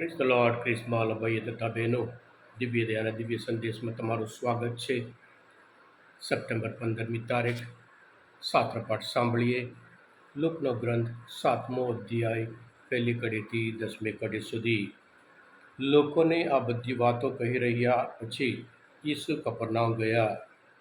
ક્રિસ્ત lord ક્રિસ્માલ ભાઈ તથા બહેનો દિવ્ય દયાના દિવ્ય સંદેશમાં તમારું સ્વાગત છે. સપ્ટેમ્બર પંદરમી તારીખ, સાત્રપાઠ સાંભળીએ. લોકનો ગ્રંથ સાતમો અધ્યાય, પહેલી કડીથી દસમી કડી સુધી. લોકોને આ બધી વાતો કહી રહ્યા પછી ઈસુ કપરનામ ગયા.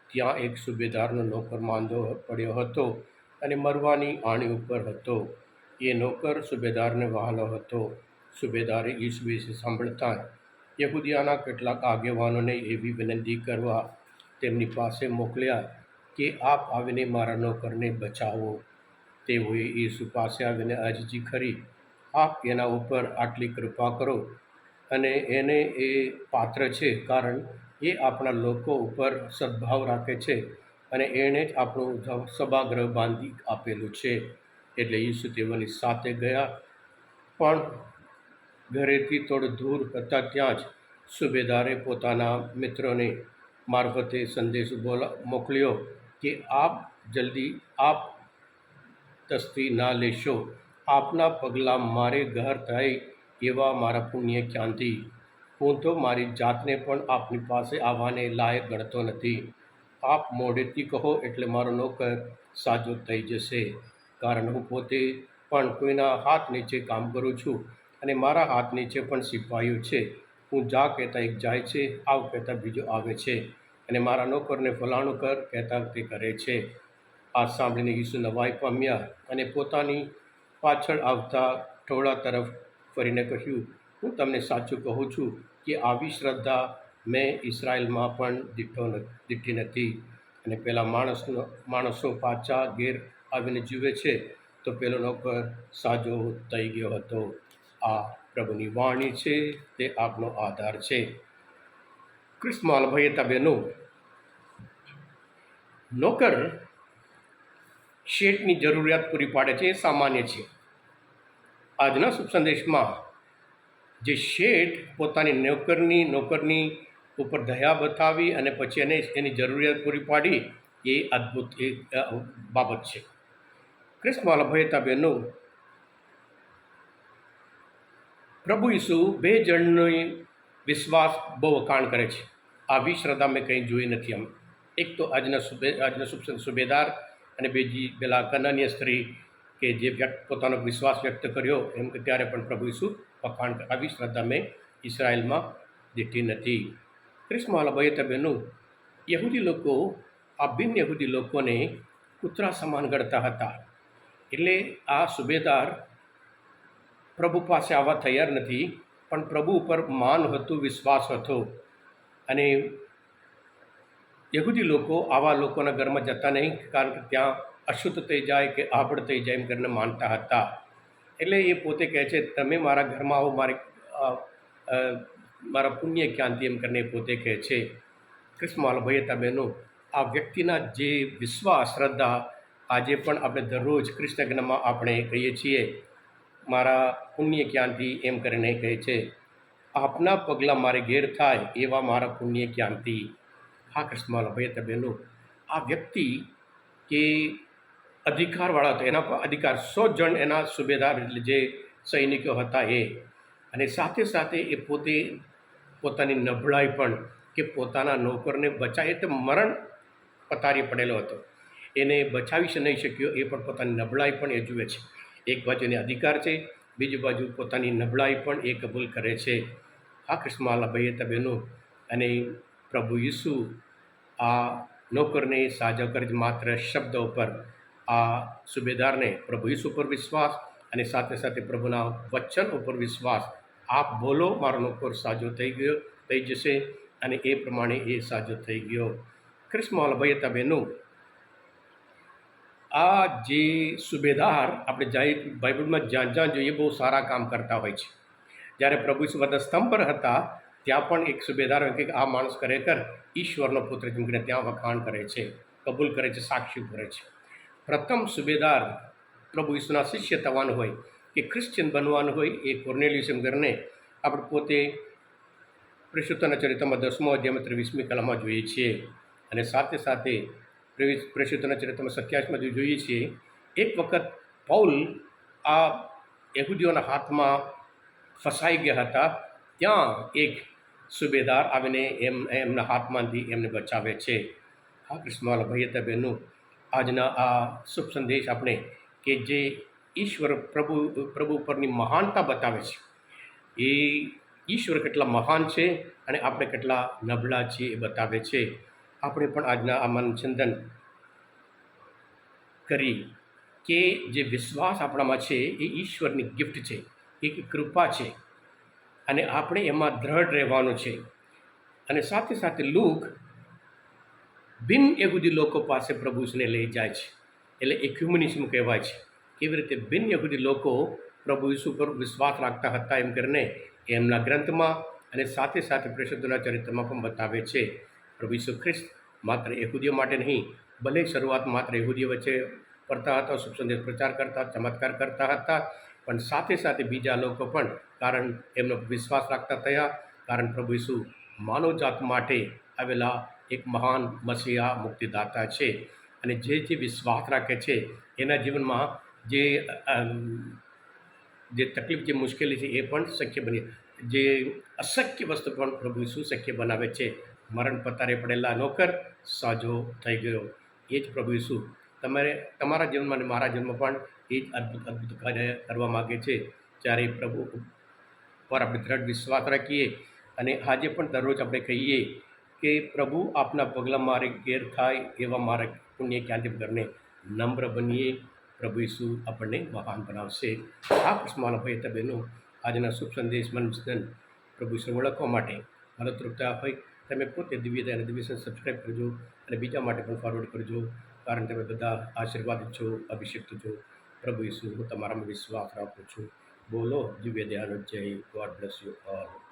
ત્યાં એક સુબેદારનો નોકર માંદો પડ્યો હતો અને મરવાની આણી ઉપર હતો. એ નોકર સુબેદારને વહાલો હતો. સુબેદારે ઈસ વિશે સાંભળતા યહૂદિયાના કેટલાક આગેવાનોને એવી વિનંતી કરવા તેમની પાસે મોકલ્યા કે આપ આવીને મારા નોકરને બચાવો. તેઓએ ઈસુ પાસે આવીને અરજી કરી, આપ એના ઉપર આટલી કૃપા કરો અને એને એ પાત્ર છે, કારણ એ આપણા લોકો ઉપર સદભાવ રાખે છે અને એણે જ આપણું સભાગૃહ બાંધી આપેલું છે. એટલે ઈસુ તેઓની સાથે ગયા. પણ ઘરેથી થોડું દૂર હતા ત્યાં જ સુબેદારે પોતાના મિત્રોને મારફતે સંદેશ બોલા, મોકલ્યો કે આપ જલ્દી આપ તસ્તી ના લેશો. આપના પગલાં મારે ઘર થાય એવા મારા પુણ્ય ક્યાંથી? હું તો મારી જાતને પણ આપની પાસે આવવાને લાયક ગણતો નથી. આપ મોડેથી કહો એટલે મારો નોકર સાજો થઈ જશે. કારણ હું પોતે પણ કોઈના હાથ નીચે કામ કરું છું. અને મારા હાથ નીચે પણ સિપાહીઓ છે, હું જા કહેતા એક જાય છે, આવ કહેતા બીજો આવે છે. અને મારા નોકરને ફલાણું કર કહેતા તે કરે છે. આ સાંભળીને ઈસુ નવાઈ પામ્યા અને પોતાની પાછળ આવતા ટોળા તરફ ફરીને કહ્યું, હું તમને સાચું કહું છું કે આવી શ્રદ્ધા મેં ઇસરાયલમાં પણ દીઠો દીઠી નથી. અને પેલા માણસનો, માણસો પાછા ઘેર આવીને જીવે છે, તો પેલો નોકર સાજો થઈ ગયો હતો. આ પ્રભુની વાણી છે, તે આપનો આધાર છે. ક્રિસ્માલ તબેનો, નોકર શેઠની જરૂરિયાત પૂરી પાડે છે એ સામાન્ય છે. આજના શુભ સંદેશમાં જે શેઠ પોતાની નોકરની નોકરની ઉપર દયા બતાવી અને પછી એને એની જરૂરિયાત પૂરી પાડી, એ અદ્ભુત બાબત છે. ક્રિસ્માલ ભયતા બહેનો પ્રભુ ઈસુ બે જણની વિશ્વાસ બહુ વખાણ કરે છે. આવી શ્રદ્ધા મેં કંઈ જોઈ નથી આમ. એક તો આજના સુબે આજના સુબ સુબેદાર અને બીજી પેલા કનન્ય સ્ત્રી કે જે વ્યક્ત, પોતાનો વિશ્વાસ વ્યક્ત કર્યો એમ કે ત્યારે પણ પ્રભુ ઈસુ વખાણ આવી શ્રદ્ધા મેં ઇસરાયલમાં દીઠી નથી. ક્રિસ્માલા ભયતા બહેનો, યહૂદી લોકો, આ બિન યહૂદી લોકોને કૂતરા સમાન ગણતા હતા. એટલે આ સુબેદાર પ્રભુ પાસે આવવા તૈયાર નથી, પણ પ્રભુ ઉપર માન હતું, વિશ્વાસ હતો. અને યહૂદી લોકો આવા લોકોના ઘરમાં જતા નહીં, કારણ કે ત્યાં અશુદ્ધ થઈ જાય કે આભળ થઈ જાય એમ કરીને માનતા હતા. એટલે એ પોતે કહે છે, તમે મારા ઘરમાં આવો, મારે મારા પુણ્ય ક્યાંથી? એમ કરીને પોતે કહે છે. ક્રિસ્માલ ભયતા બહેનો, આ વ્યક્તિના જે વિશ્વાસ, શ્રદ્ધા આજે પણ આપણે દરરોજ કૃષ્ણજ્ઞમાં આપણે કહીએ છીએ. મારા પુણ્ય ક્યાંથી એમ કરીને કહે છે, આપના પગલાં મારે ઘેર થાય એવા મારા પુણ્ય ક્યાંથી હા, કૃષ્ણમાલા ભાઈ તો બહેનો આ વ્યક્તિ કે અધિકારવાળા હતા એના પર અધિકાર સો જણ એના સુબેદાર એટલે જે સૈનિકો હતા એ, અને સાથે સાથે એ પોતે પોતાની નબળાઈ પણ કે પોતાના નોકરને બચાવે તો મરણ પતારી પડેલો હતો. એને બચાવી નહીં શક્યો, એ પણ પોતાની નબળાઈ પણ એ જુએ છે. એક બાજુ અધિકાર છે, બીજી બાજુ પોતાની નબળાઈ પણ એ કબૂલ કરે છે. આ કૃષ્ણમાલા ભાઈએ બહેનો અને પ્રભુ ઈસુ આ નોકરને સાજો કરે માત્ર શબ્દ ઉપર આ સુબેદારને પ્રભુ ઈસુ પર વિશ્વાસ અને સાથે સાથે પ્રભુના વચન ઉપર વિશ્વાસ. આપ બોલો, મારો નોકર સાજો થઈ ગયો, થઈ જશે અને એ પ્રમાણે એ સાજો થઈ ગયો. ક્રિસ્મોલ ભાઈ બહેનો આ જે સુબેદાર આપણે જાય બાઇબલમાં જ્યાં જ્યાં જોઈએ બહુ સારા કામ કરતા હોય છે. જ્યારે પ્રભુ ઈસુ બધા સ્તંભ પર હતા, ત્યાં પણ એક સુબેદાર કે આ માણસ ખરેખર ઈશ્વરનો પુત્ર જેમ કરીને ત્યાં વખાણ કરે છે, કબૂલ કરે છે, સાક્ષી કરે છે. પ્રથમ સુબેદાર પ્રભુ ઈસુના શિષ્ય થવાનું હોય કે ક્રિશ્ચિયન બનવાનું હોય એ કોર્નેલિયસ એમ કરીને આપણે પોતે પ્રેષિતોના ચરિત્રમાં દસમો અધ્યાયમાં ત્રેવીસમી કલામાં જોઈએ છીએ. અને સાથે સાથે પ્રેષિતોના ચરિત્રમાં સત્યાવીસમાં જો જોઈએ છીએ, એક વખત પૌલ આ યહૂદીઓના હાથમાં ફસાઈ ગયા હતા. ત્યાં એક સુબેદાર આવીને એમ, એમના હાથમાંથી એમને બચાવે છે. હા કૃષ્ણવાલા ભાઈ હતા બહેનો, આજના આ શુભ સંદેશ આપણે કે જે ઈશ્વર પ્રભુ પ્રભુ પરની મહાનતા બતાવે છે. એ ઈશ્વર કેટલા મહાન છે અને આપણે કેટલા નબળા છીએ એ બતાવે છે. આપણે પણ આજના આ મનચંદન કરી કે જે વિશ્વાસ આપણામાં છે એ ઈશ્વરની ગિફ્ટ છે એક કૃપા છે અને આપણે એમાં દ્રઢ રહેવાનું છે. અને સાથે સાથે લુક બિન યહૂદી લોકો પાસે પ્રભુને લઈ જાય છે. એટલે એ હ્યુમનિઝમ કહેવાય છે. કેવી રીતે બિન યહૂદી લોકો પ્રભુ ઈસુ પર વિશ્વાસ રાખતા હતા એમ કરીને એમના ગ્રંથમાં અને સાથે સાથે પ્રસિદ્ધના ચરિત્રમાં પણ બતાવે છે. પ્રભુ ઈસુ ખ્રિસ્ત માત્ર યહૂદીઓ માટે નહીં, ભલે શરૂઆત માત્ર યહૂદીઓ વચ્ચે ફરતા હતા, શુભ સંદેશ પ્રચાર કરતા, ચમત્કાર કરતા હતા, પણ સાથે સાથે બીજા લોકો પણ કારણ એમનો વિશ્વાસ રાખતા થયા, કારણ પ્રભુ ઈસુ માનવજાત માટે આવેલા એક મહાન મસીહા મુક્તિદાતા છે. અને જે જે વિશ્વાસ રાખે છે, એના જીવનમાં જે જે તકલીફ, જે મુશ્કેલી છે, એ પણ શક્ય બની, જે અશક્ય વસ્તુ પણ પ્રભુ ઈસુ શક્ય બનાવે છે. મરણ પતારે પડેલા નોકર સાજો થઈ ગયો. એ જ પ્રભુ ઈસુ તમારે, તમારા જીવનમાં અને મારા જીવનમાં પણ એ જ અદ્ભુત અદ્ભુત કાર્ય કરવા માગે છે. જ્યારે પ્રભુ પર આપણે દ્રઢ વિશ્વાસ રાખીએ અને આજે પણ દરરોજ આપણે કહીએ કે પ્રભુ આપના પગલાં મારે ગેર થાય એવા મારા પુણ્ય ક્યાંથી ઘરને નમ્ર બનીએ, પ્રભુ ઈસુ આપણને મહાન બનાવશે. આ કૃષ્ણમાલા ભાઈ તબેનો આજના શુભ સંદેશ, મન પ્રભુ ઈશ્વર ઓળખવા માટે મદદરૂપતા હોય. તમે પોતે દિવ્યતા અને દિવ્ય સબસ્ક્રાઈબ કરજો અને બીજા માટે પણ ફોરવર્ડ કરજો. કારણ તમે બધા આશીર્વાદ છો અભિષિક્ત છો પ્રભુ ઈસુ હું તમારામાં વિશ્વાસ રાખું છું. બોલો દિવ્ય દયાનો જય. God bless you all